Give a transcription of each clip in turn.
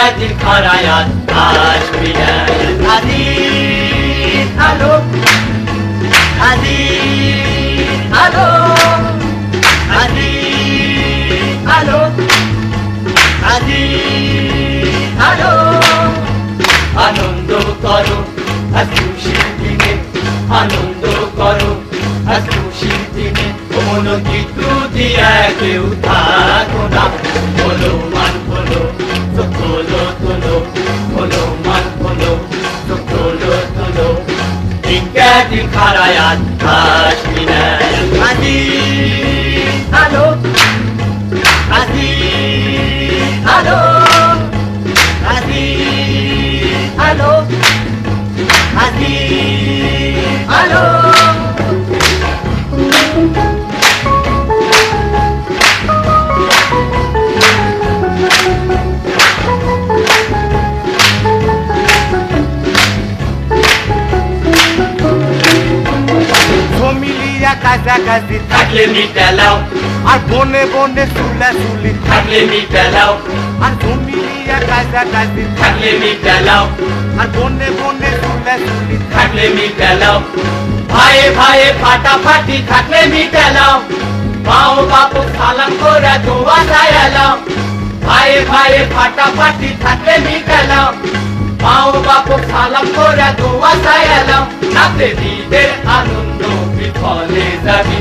খারায়াত আসবি না আজিজ আলো আজিজ আলো আজিজ আলো আজিজ আলো আনন্দ করো আজ খুশির দিনে আনন্দ করো আজ খুশির দিনে মনোজি দিয়া কেউ থাকো না বলো, মান বলো তো তোলো তোলো। বলো, মান বলো তো তোলো। তোলো ইত্যাদি খারায়াত আসবি আজি আলো আজি আলো আজি আলো। জমিলিয়া কাছাকাছি থাকলে মিটালাও আর বনে বনে চুলা চুলি থাকলে মিটালাও আর জমিলিয়া কাছাকাছি থাকলে মিটালাও আর বনে বনে চুলা চুলি থাকলে মিটালাও ভাইয়ে ভাইয়ে ফাটাফাটি থাকলে মিটালাও মাও বাপু সালাম করে দোয়া চায়ালাও ভাইয়ে ভাইয়ে ফাটাফাটি থাকলে মিটালাও মাও বাপু সালাম করে দোয়া চায়ালাও নাতে ঈদের আনন্দ বিফলে যাবি।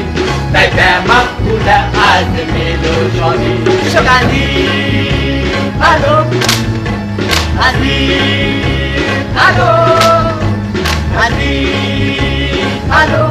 তাই ব্যামা খুলে আজ মেলো সবই গান্ধী। আলো আজি আলো আজি আলো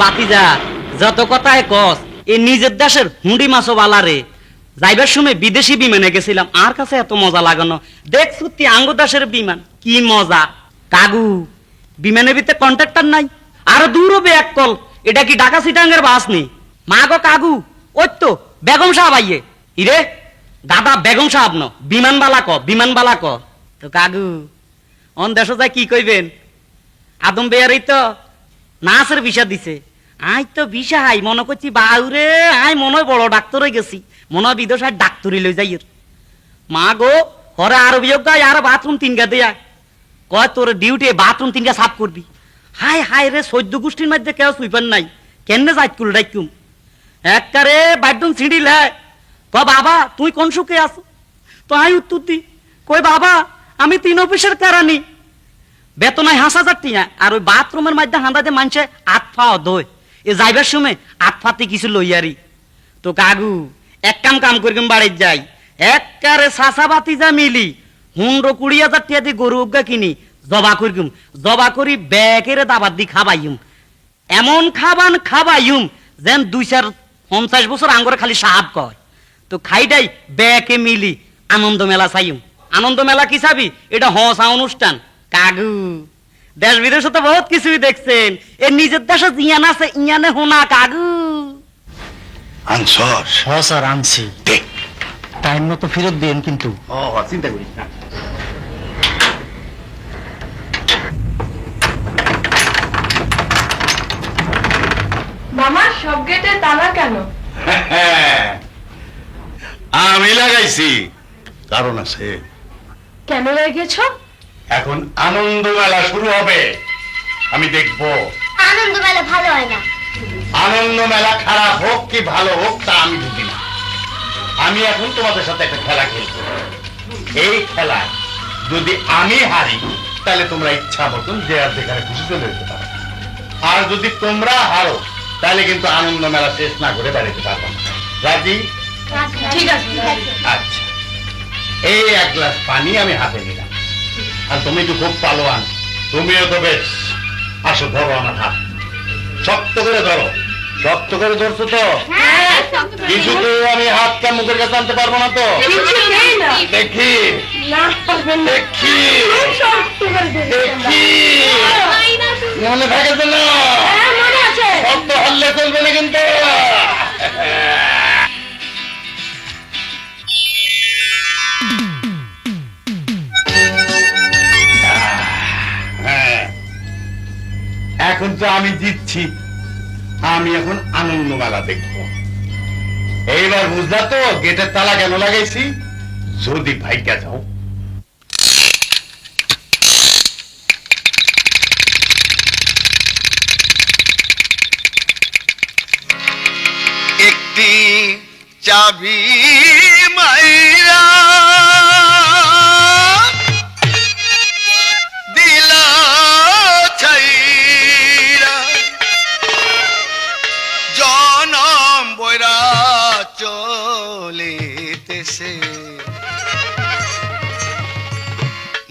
বাতিজা যত কথায় কস এই নিজের দেশের হুন্ডি মাছও বালারে। যাইবার সময় বিদেশি বিমানে গেছিলাম, আর কাছে এত মজা লাগানো। দেখ সত্যি আঙ্গ দেশের বিমান, কি মজা। কাগু বিমানের ভিতরে কন্ট্রাক্টর নাই। আরও দূর হবে এক কল, এটা কি ঢাকা সিটাঙ্গের বাস নেই মা গো কাগু ওই তো, বেগম সাহেব আইয়ে। ইরে, দাদা বেগম সাহেব ন বিমানবালা ক বিমানবালা ক। তো কাগু অন দেশ যায় কি কইবেন? আদম বেয়ারই তো নাচের বিষা দিছে। আই তো বিষা হাই মনে করছি বাউরে, আই মনে বড় ডাক্তার হয়ে গেছি। মনে হয় বিদেশ ডাক্তারি লই যাই মা গো হরে আর বিয়োগ গাই আর বাথরুম তিন গা দেয়া কয় তোর ডিউটি, বাথরুম তিন গা সাফ করবি। হাই হাই রে, সৈদ্য গোষ্ঠীর মধ্যে কেউ সুইপার নাই। কেন যাই কুল ডাইকুম? এককারে বাথরুম ছিঁড়ি লে। ক বাবা, তুই কোন সুখে আছো? তো আই উত্তর দি। কই বাবা, আমি তিন অফিসের কারানি। বেতনায় হাঁস হাজার টিয়া, আর ওই বাথরুমের মধ্যে হাঁদাতে মানছে আট ফা দই এ যাইবার সময় আট ফাতে কিছু লইয়ারি তো কাগু এক কাম কাম করি বাড়ির যাই। এককারে সাসা বাতি যা মিলি হুন্ডো কুড়ি হাজার দিয়ে গরু উগা কিনি, জবা করিম জবা করি ব্যাকেরে দাবার দি খাবাইম। এমন খাবান খাবাইম যেন দুই চার পঞ্চাশ বছর আঙ্গরে খালি সাহাব কয়। তো খাইটাই ব্যাকে মিলি আনন্দ মেলা চাইম। আনন্দ মেলা কি চাবি? এটা হসা অনুষ্ঠান। কাগু। দেশ বিদেশে তো বহুত কিছুই দেখছেন। এ নিজের দেশে ইয়ান আছে ইয়ানে হোনা কাগু। আনছস হ স্যার আনছি। দে টাইম মতো ফেরত দিন কিন্তু। ও চিন্তা করিস না। মামা সব গেটে তালা কেন? আমি লাগাইছি। কারণ আছে। কেন লেগেছ এখন আনন্দ মেলা শুরু হবে। আমি দেখব। আনন্দ মেলা ভালো হয় না। আনন্দ মেলা খারাপ হোক কি ভালো হোক তা আমি বুঝি না। আমি এখন তোমাদের সাথে একটা খেলা খেলব। এই খেলায় যদি আমি হারি তাহলে তোমরা ইচ্ছা মতন যে আর যেখানে খুশি চলে যেতে পারো। আর যদি তোমরা হারো তাহলে কিন্তু আনন্দ মেলা শেষ না করে বাড়িতে পারব না। রাজি? ঠিক আছে। আচ্ছা। এই এক গ্লাস পানি আমি হাতে নিলাম। আর তুমি তো খুব পালোয়ান। তুমিও তো বেশ। আসো ধরো আমার হাত। শক্ত করে ধরো। শক্ত করে ধরছো তো? কিছুতে আমি হাতটা মুখের কাছে আনতে পারব না তো? দেখি। দেখি। দেখি। মনে থাকে তো না? হ্যাঁ, মনে আছে। শক্ত হল্লে চলবে না কিন্তু। এখন তো আমি জিতছি। আমি এখন আনন্দ মেলা দেখব। এইবার বুঝলা তো, গেটের তালা কেন লাগাইছি? যদি ভাইকা যাও। একটি চাবি মাইরা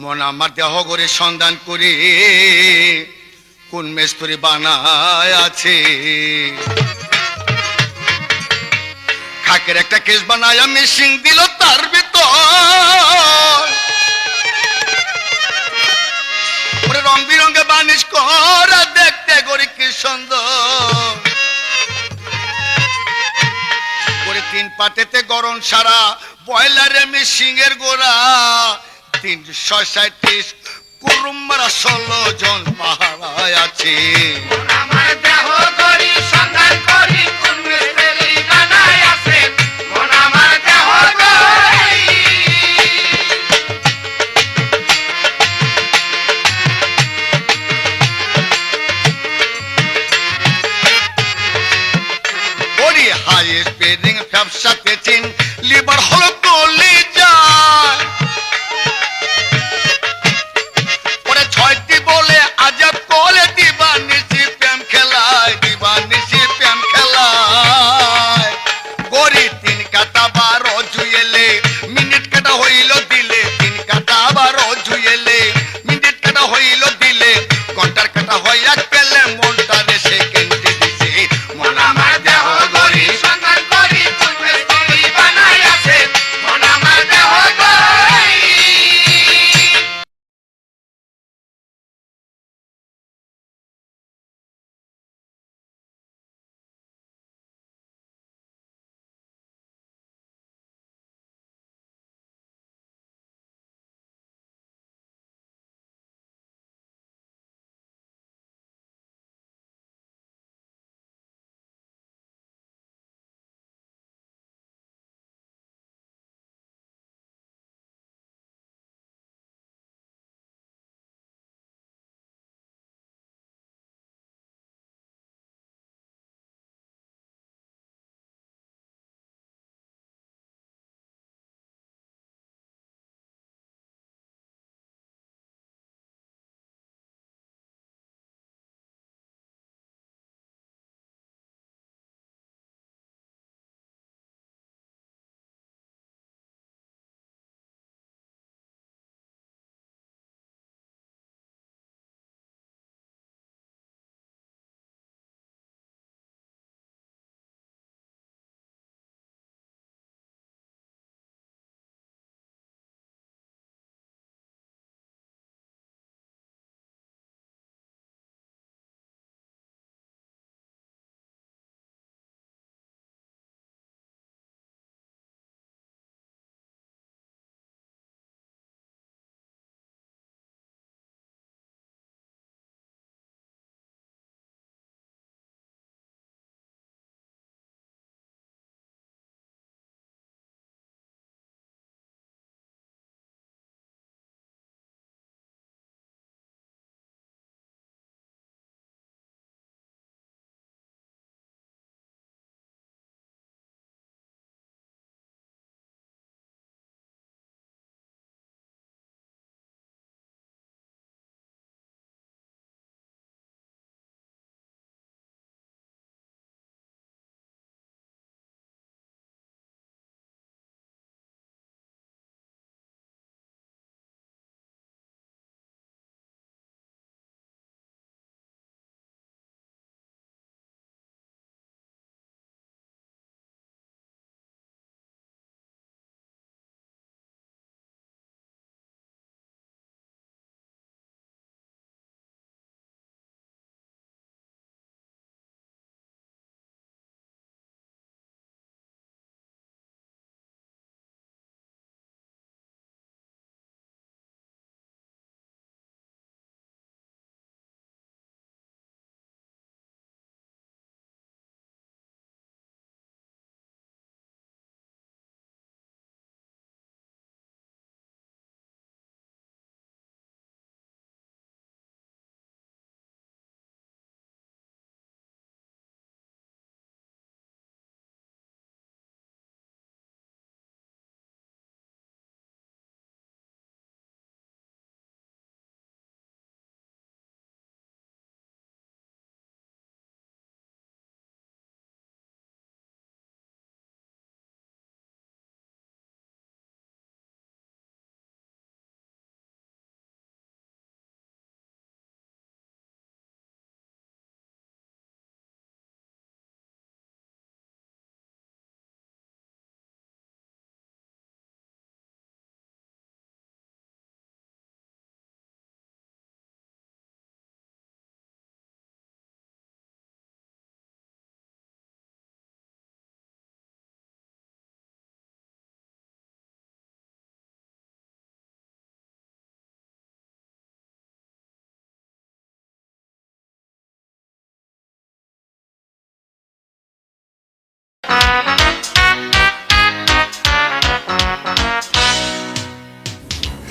মন আমার দেহ করে সন্ধান করে। কোন মেস্তরি বানায় আছে। খাকের একটা কেস বানায় মেশিন দিল তার ভিতর। ওরে রং বিরঙ্গে বানিশ করা দেখতে গরি কি সুন্দর। করে তিন পাটেতে গরম সারা বয়লারে মিশিংয়ের গোড়া। তিনশো সাঁত্রিশ কুরুম্বরা ষোলো জন পাহারায় আছে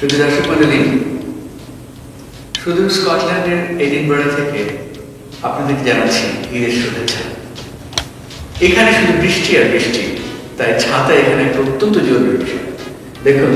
শুধু দর্শক মন্ডলী শুধু স্কটল্যান্ডের এডিনবরা থেকে আপনাদের জানাচ্ছি ঈদের শুভেচ্ছা। এখানে শুধু বৃষ্টি আর বৃষ্টি, তাই ছাতা এখানে একটা অত্যন্ত জরুরি বিষয়। দেখুন